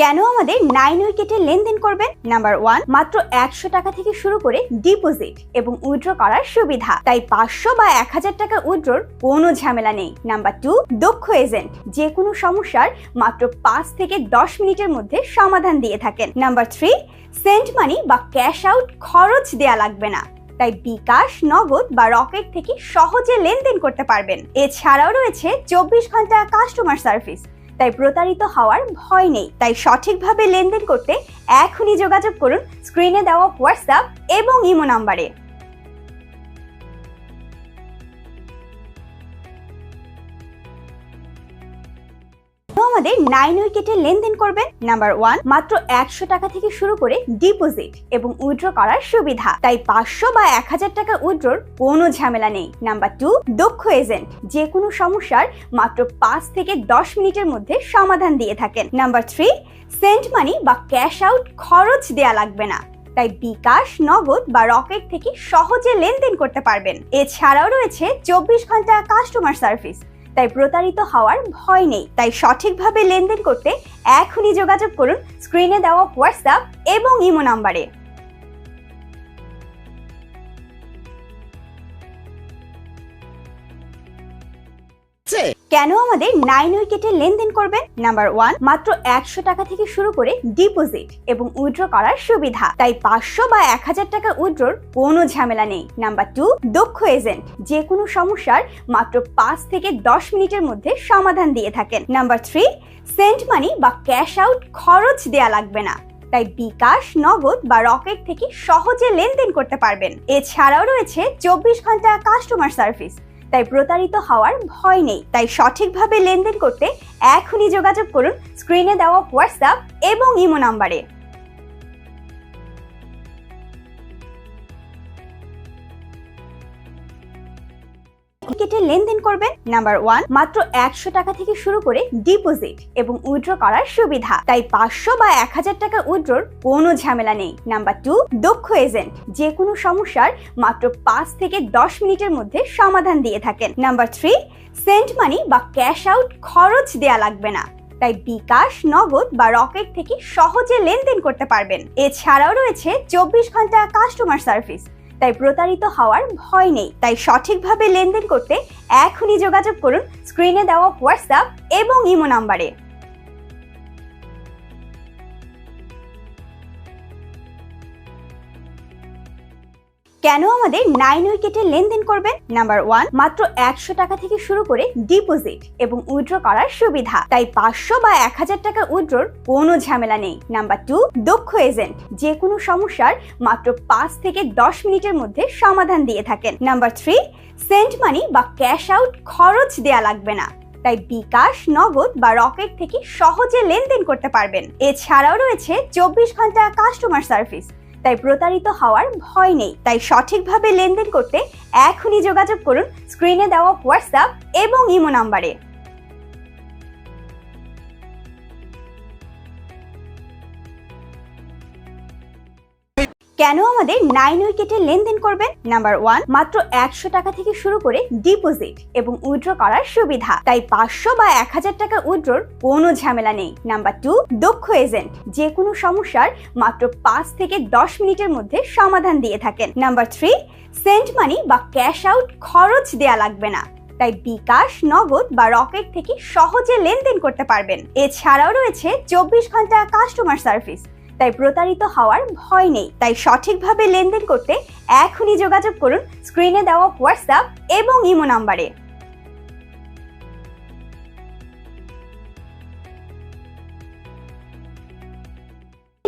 কেন আমাদের নাইন উইকেটে লেনদেন করবেন? নাম্বার ওয়ান মাত্র একশো টাকা থেকে শুরু করে ডিপোজিট এবং উইথড্র করার সুবিধা। তাই পাঁচশো বা এক হাজার টাকা উইথড্রর কোনো ঝামেলা নেই। নাম্বার টু দক্ষ এজেন্ট যে কোনো সমস্যার মাত্র পাঁচ থেকে দশ মিনিটের মধ্যে সমাধান দিয়ে থাকেন। নাম্বার থ্রি সেন্ট মানি বা ক্যাশ আউট খরচ দেয়া লাগবে না। তাই বিকাশ, নগদ বা রকেট থেকে সহজে লেনদেন করতে পারবেন। এছাড়াও রয়েছে চব্বিশ ঘণ্টা কাস্টমার সার্ভিস তাই প্রতারিত হওয়ার ভয় নেই। তাই সঠিকভাবে লেনদেন করতে এখনই যোগাযোগ করুন স্ক্রিনে দেওয়া হোয়াটসঅ্যাপ এবং ইমো নাম্বারে আমাদের নাইন উইকেটে লেনদেন করবেন নাম্বার ওয়ান মাত্র একশো টাকা থেকে শুরু করে ডিপোজিট এবং উইথড্র করার সুবিধা। তাই পাঁচশো বা এক হাজার টাকা উইথড্রর কোনো ঝামেলা নেই। নাম্বার টু দক্ষ এজেন্ট যে কোনো সমস্যার মাত্র পাঁচ থেকে দশ মিনিটের মধ্যে সমাধান দিয়ে থাকেন। নাম্বার থ্রি সেন্ট মানি বা ক্যাশ আউট খরচ দেয়া লাগবে না। তাই বিকাশ, নগদ বা রকেট থেকে সহজে লেনদেন করতে পারবেন। এছাড়াও রয়েছে চব্বিশ ঘণ্টা কাস্টমার সার্ভিস তাই প্রতারিত হওয়ার ভয় নেই। তাই সঠিকভাবে লেনদেন করতে এখনই যোগাযোগ করুন স্ক্রিনে দেওয়া হোয়াটসঅ্যাপ এবং ইমো নাম্বারে কেন আমাদের নাইন উইকেটে লেনদেন করবেন? নাম্বার ওয়ান মাত্র একশো টাকা থেকে শুরু করে ডিপোজিট এবং উইথড্র করার সুবিধা। তাই পাঁচশো বা এক হাজার টাকা উইথড্রর কোনো ঝামেলা নেই। নাম্বার টু দক্ষ এজেন্ট যে কোনো সমস্যার মাত্র পাঁচ থেকে দশ মিনিটের মধ্যে সমাধান দিয়ে থাকেন। নাম্বার থ্রি সেন্ট মানি বা ক্যাশ আউট খরচ দেয়া লাগবে না। তাই বিকাশ, নগদ বা রকেট থেকে সহজে লেনদেন করতে পারবেন। এছাড়াও রয়েছে চব্বিশ ঘণ্টা কাস্টমার সার্ভিস তাই প্রতারিত হওয়ার ভয় নেই। তাই সঠিকভাবে লেনদেন করতে এখনই যোগাযোগ করুন স্ক্রিনে দেওয়া হোয়াটসঅ্যাপ এবং ইমো নাম্বারে উইকেটে লেনদেন করবেন, নাম্বার ওয়ান, মাত্র একশো টাকা থেকে শুরু করে ডিপোজিট এবং উইথড্র করার সুবিধা। তাই পাঁচশো বা এক হাজার টাকা উইথড্রর কোনো ঝামেলা নেই। নাম্বার টু, দক্ষ এজেন্ট, যে কোনো সমস্যার মাত্র পাঁচ থেকে দশ মিনিটের মধ্যে সমাধান দিয়ে থাকেন। নাম্বার থ্রি সেন্ট মানি বা ক্যাশ আউট খরচ দেয়া লাগবে না। তাই বিকাশ, নগদ বা রকেট থেকে সহজে লেনদেন করতে পারবেন। এছাড়াও রয়েছে চব্বিশ ঘণ্টা কাস্টমার সার্ভিস। তাই প্রতারিত হওয়ার ভয় নেই। তাই সঠিকভাবে লেনদেন করতে এখনই যোগাযোগ করুন স্ক্রিনে দেওয়া হোয়াটসঅ্যাপ এবং ইমো নাম্বারে কেন আমাদের নাইন উইকেটে লেনদেন করবেন? নাম্বার ওয়ান মাত্র একশো টাকা থেকে শুরু করে ডিপোজিট এবং উইথড্র করার সুবিধা। তাই পাঁচশো বা এক হাজার টাকা উইথড্রর কোনো ঝামেলা নেই। নাম্বার টু দক্ষ এজেন্ট যে কোনো সমস্যার মাত্র পাঁচ থেকে দশ মিনিটের মধ্যে সমাধান দিয়ে থাকেন। নাম্বার থ্রি সেন্ট মানি বা ক্যাশ আউট খরচ দেয়া লাগবে না। তাই বিকাশ, নগদ বা রকেট থেকে সহজে লেনদেন করতে পারবেন। এছাড়াও রয়েছে চব্বিশ ঘণ্টা কাস্টমার সার্ভিস তাই প্রতারিত হওয়ার ভয় নেই। তাই সঠিকভাবে লেনদেন করতে এখনই যোগাযোগ করুন স্ক্রিনে দেওয়া হোয়াটসঅ্যাপ এবং ইমো নাম্বারে কেন আমাদের নাইন উইকেটে লেনদেন করবেন? নাম্বার ওয়ান মাত্র একশো টাকা থেকে শুরু করে ডিপোজিট এবং উইথড্র করার সুবিধা। তাই পাঁচশো বা এক হাজার টাকা উইথড্রর কোনো ঝামেলা নেই। নাম্বার টু দক্ষ এজেন্ট যে কোনো সমস্যার মাত্র পাঁচ থেকে দশ মিনিটের মধ্যে সমাধান দিয়ে থাকেন। নাম্বার থ্রি সেন্ট মানি বা ক্যাশ আউট খরচ দেয়া লাগবে না। তাই বিকাশ, নগদ বা রকেট থেকে সহজে লেনদেন করতে পারবেন। এছাড়াও রয়েছে চব্বিশ ঘণ্টা কাস্টমার সার্ভিস তাই প্রতারিত হওয়ার ভয় নেই। তাই সঠিকভাবে লেনদেন করতে এখনই যোগাযোগ করুন স্ক্রিনে দেওয়া হোয়াটসঅ্যাপ এবং ইমো নাম্বারে।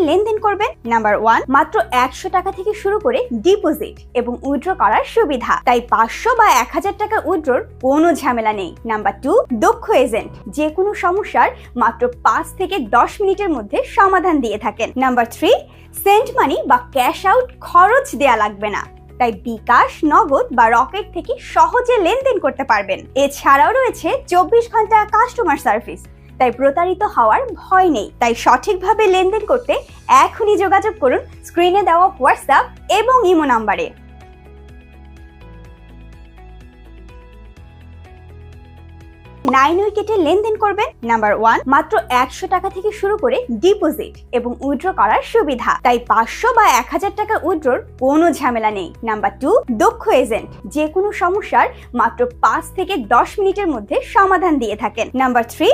লেনদেন করবেন নাম্বার ওয়ান মাত্র একশো টাকা থেকে শুরু করে ডিপোজিট এবং উইথড্র করার সুবিধা। তাই পাঁচশো বা এক হাজার টাকা উইথড্রর কোনো ঝামেলা নেই। নাম্বার টু দক্ষ এজেন্ট যে কোনো সমস্যার মাত্র পাঁচ থেকে দশ মিনিটের মধ্যে সমাধান দিয়ে থাকেন। নাম্বার থ্রি সেন্ট মানি বা ক্যাশ আউট খরচ দেয়া লাগবে না। তাই বিকাশ, নগদ বা রকেট থেকে সহজে লেনদেন করতে পারবেন। এছাড়াও রয়েছে চব্বিশ ঘণ্টা কাস্টমার সার্ভিস তাই প্রতারিত হওয়ার ভয় নেই। তাই সঠিকভাবে লেনদেন করতে এখনই যোগাযোগ করুন স্ক্রিনে দেওয়া হোয়াটসঅ্যাপ এবং ইমো নাম্বারে। নাইন উইকেটে লেনদেন করবেন নাম্বার ওয়ান মাত্র একশো টাকা থেকে শুরু করে ডিপোজিট এবং উইথড্র করার সুবিধা। তাই পাঁচশো বা এক হাজার টাকা উইথড্রর কোনো ঝামেলা নেই। নাম্বার টু দক্ষ এজেন্ট যে কোনো সমস্যার মাত্র পাঁচ থেকে দশ মিনিটের মধ্যে সমাধান দিয়ে থাকেন। নাম্বার থ্রি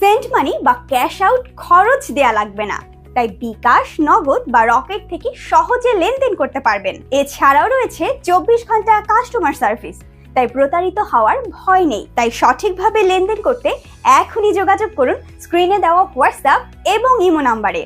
সেন্ট মানি বা ক্যাশ আউট খরচ দেয়া লাগবে না। তাই বিকাশ, নগদ বা রকেট থেকে সহজে লেনদেন করতে পারবেন। এছাড়াও রয়েছে চব্বিশ ঘণ্টা কাস্টমার সার্ভিস তাই প্রতারিত হওয়ার ভয় নেই। তাই সঠিকভাবে লেনদেন করতে এখনই যোগাযোগ করুন স্ক্রিনে দেওয়া হোয়াটসঅ্যাপ এবং ইমো নাম্বারে।